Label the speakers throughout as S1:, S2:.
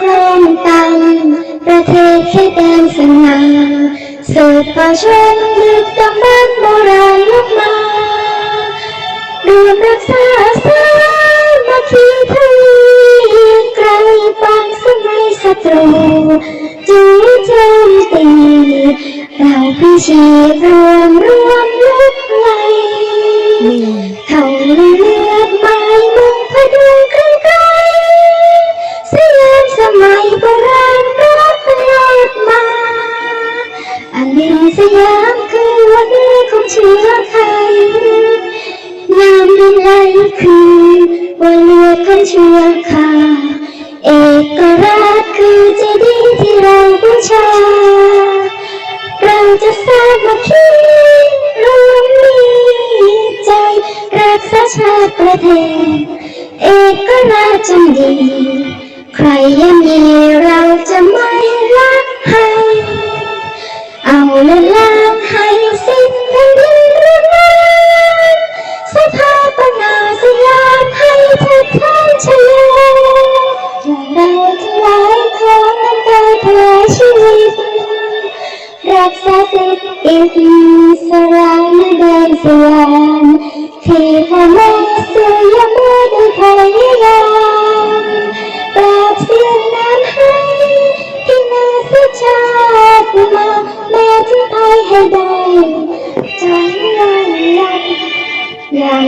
S1: ครองตังประเทศเขตแดนสง่าสืบป่าชนลึกดำบรรพ์โบราณลุกมารวมรักษาสามัคคีทวีไกลปางสมัยศัตรูจูโจมตีเราพิชีพรวมรวมลุกไลเขาลือ อันดินสยามคือวันเลือของเชื้อไทยงามดินไหลคือวันเลือของเชื้อคาเอกราชคือเจดีย์ที่เราบูชา เราจะสร้างมัคคีรวมมีใจ รักษาชาติประเทศ เอกราชจงดี ใครยังมีเรา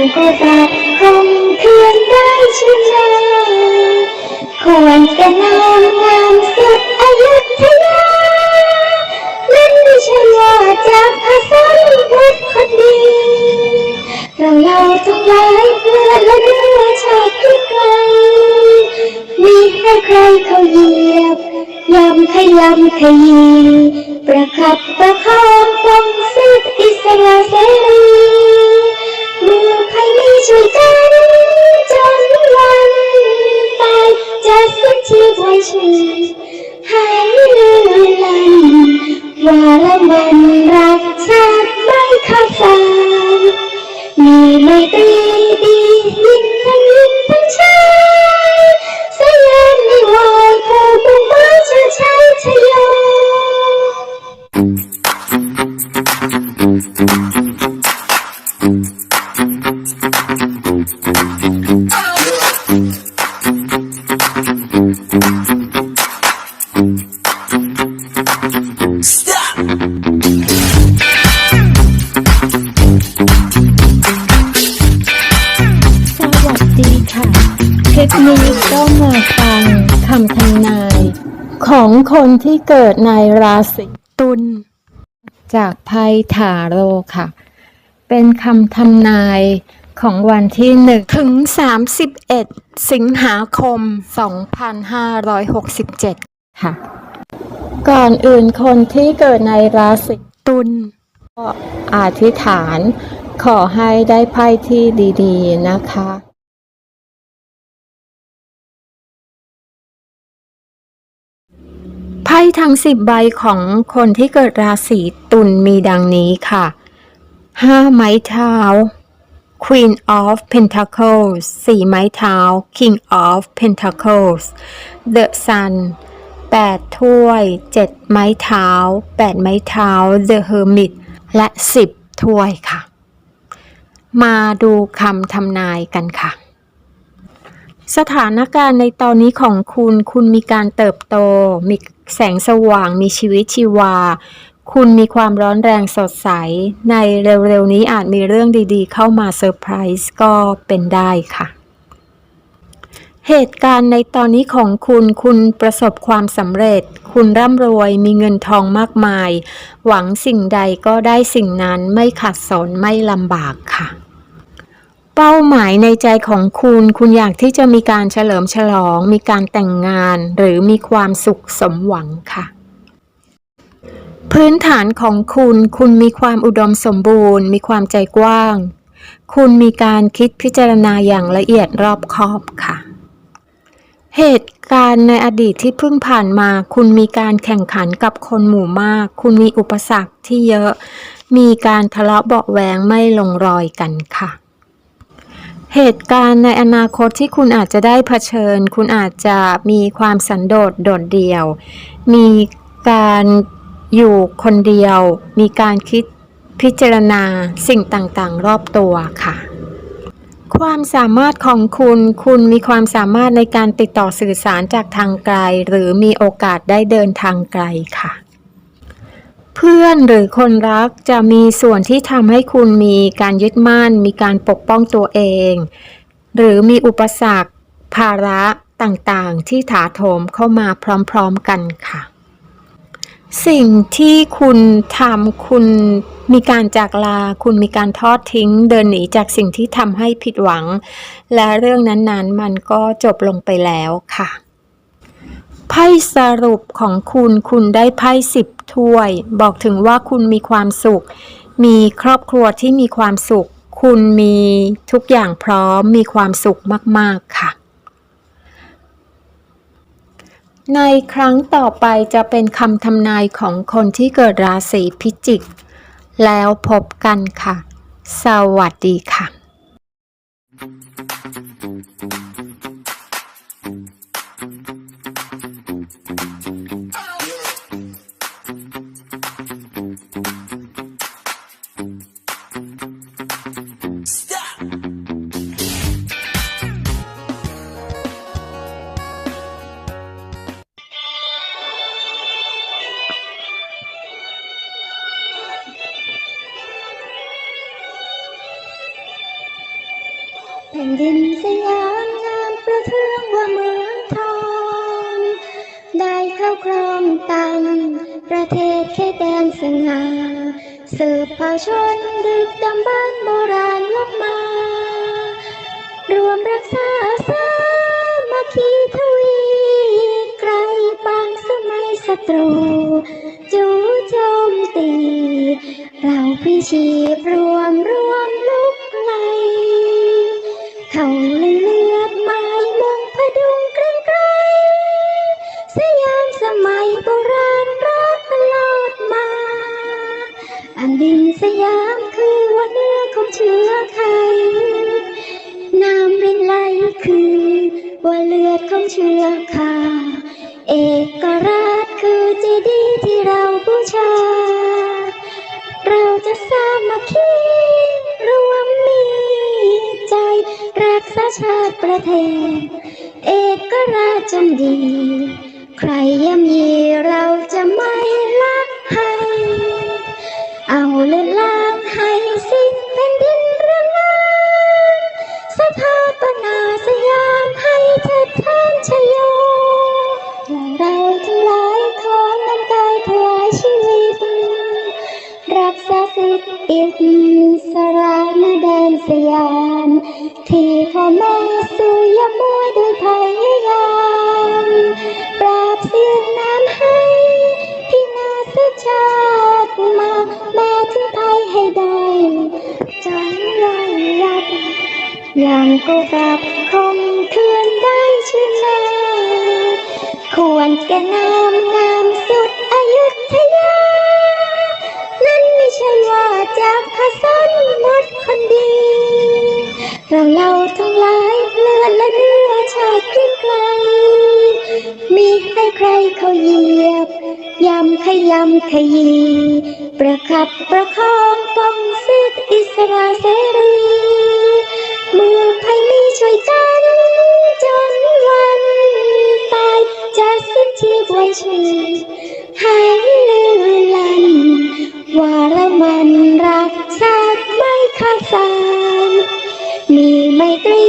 S1: ยังก็ตัดคงเพียงได้ชื่นใจควรจะนามงามสุดอายุธยานั่นไม่ใช่ว่าจากภาษาพุทธคนดี เราเราทั้งหลายเพื่อนและเนื้อชาติที่ไกลมีให้ใครเขาเหยียบยำขยำขยีประคับประคอ ลิ
S2: ปนี้ก็มาฟังคำทำนาย ของคนที่เกิดในราศีตุลจากไพ่ถาโรค่ะ เป็นคำทำนาย ของวันที่ 1 ถึง 31 สิงหาคม 2567 ค่ะ ก่อนอื่นคนที่เกิดในราศีตุลก็อธิษฐานขอให้ได้ไพ่ที่ดีๆ นะคะไพ่ทั้งสิบใบของคนที่เกิดราศีตุลมีดังนี้ค่ะ ห้าไม้เท้า Queen of Pentacles สี่ไม้เท้า King of Pentacles The Sun แปดถ้วยเจ็ดไม้เท้าแปดไม้เท้า The Hermit และสิบถ้วยค่ะ มาดูคำทำนายกันค่ะ สถานการณ์ในตอนนี้ของคุณ คุณมีการเติบโต มีแสงสว่าง มีชีวิตชีวา คุณมีความร้อนแรงสดใส ในเร็วๆนี้อาจมีเรื่องดีๆ เข้ามาเซอร์ไพรส์ก็เป็นได้ค่ะ เหตุการณ์ในตอนนี้ของคุณคุณประสบความสำเร็จ คุณร่ำรวยมีเงินทองมากมาย หวังสิ่งใดก็ได้สิ่งนั้นไม่ขัดสนไม่ลำบากค่ะเป้าหมายในใจของคุณ คุณอยากที่จะมีการเฉลิมฉลอง มีการแต่งงาน หรือมีความสุขสมหวังค่ะ พื้นฐานของคุณ คุณมีความอุดมสมบูรณ์ มีความใจกว้าง คุณมีการคิดพิจารณาอย่างละเอียดรอบคอบค่ะ เหตุการณ์ในอดีตที่เพิ่งผ่านมา คุณมีการแข่งขันกับคนหมู่มาก คุณมีอุปสรรคที่เยอะ มีการทะเลาะเบาะแวงไม่ลงรอยกันค่ะ เหตุการณ์ในอนาคตที่คุณอาจจะได้เผชิญ คุณอาจจะมีความสันโดษโดดเดี่ยว มีการ อยู่คนเดียวมีการคิดพิจารณาสิ่งต่างๆ รอบตัวค่ะ ความสามารถของคุณ คุณมีความสามารถในการติดต่อสื่อสารจากทางไกล หรือมีโอกาสได้เดินทางไกลค่ะ เพื่อนหรือคนรักจะมีส่วนที่ทำให้คุณมีการยึดมั่น มีการปกป้องตัวเอง หรือมีอุปสรรค ภาระต่างๆ ที่ถาโถมเข้ามาพร้อม ๆ กันค่ะ สิ่งที่คุณทำคุณมีการจากลา คุณมีการทอดทิ้ง เดินหนีจากสิ่งที่ทำให้ผิดหวัง และเรื่องนั้นๆ มันก็จบลงไปแล้วค่ะ ไพ่สรุปของคุณคุณได้ไพ่สิบถ้วย บอกถึงว่าคุณมีความสุข มีครอบครัวที่มีความสุข คุณมีทุกอย่างพร้อมมีความสุขมาก ๆ ค่ะ ในครั้งต่อไปจะเป็นคำทำนายของคนที่เกิดราศีพิจิก แล้วพบกันค่ะ สวัสดีค่ะ
S1: แผ่นดินสยามงามประเทืองว่าเมืองทอง ได้เข้าครองตังประเทศเขตแดนสง่าสืบเผ่าชนดึกดำบรรโบราณยกมา รวมรักษาสามัคคีทวีไกลปางสมัยศัตรู จู่โจมตี เราพิชีพรวมร เอกราชคือเจดีย์ที่เราบูชา เราจะสามัคคีรวมมีใจ รักษาชาติประเทศ เอกราชจนดี ใครย่ำยีเราจะไม่ละ สิทธิอิสระนแดนสยาม ที่พ่อแม่สู่ยามวยด้วยพยายามปราบเสียงน้ำให้ที่นาสชาติมา แม้ถึงภัยให้ได้จนลอยลับยังก็กลับคงคืนได้ชื่นนาควรแก่นามงามสุด ว่าจากขสันหมดคนดี เราเราทั้งหลายเลือนและเนื้อชาติไกลมีให้ใครเขาเหยียบยำขยำขยี ประคับประคองป้องสิทธิอิสระเสรีเมืองไทยมีช่วยกันจนวันตายจะสิ้นชีพไว้ชื่อให้ลือลัน ว่าเรมันรักชาติไม่ขาดสายมีไมตรี